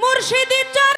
Murshidi Charan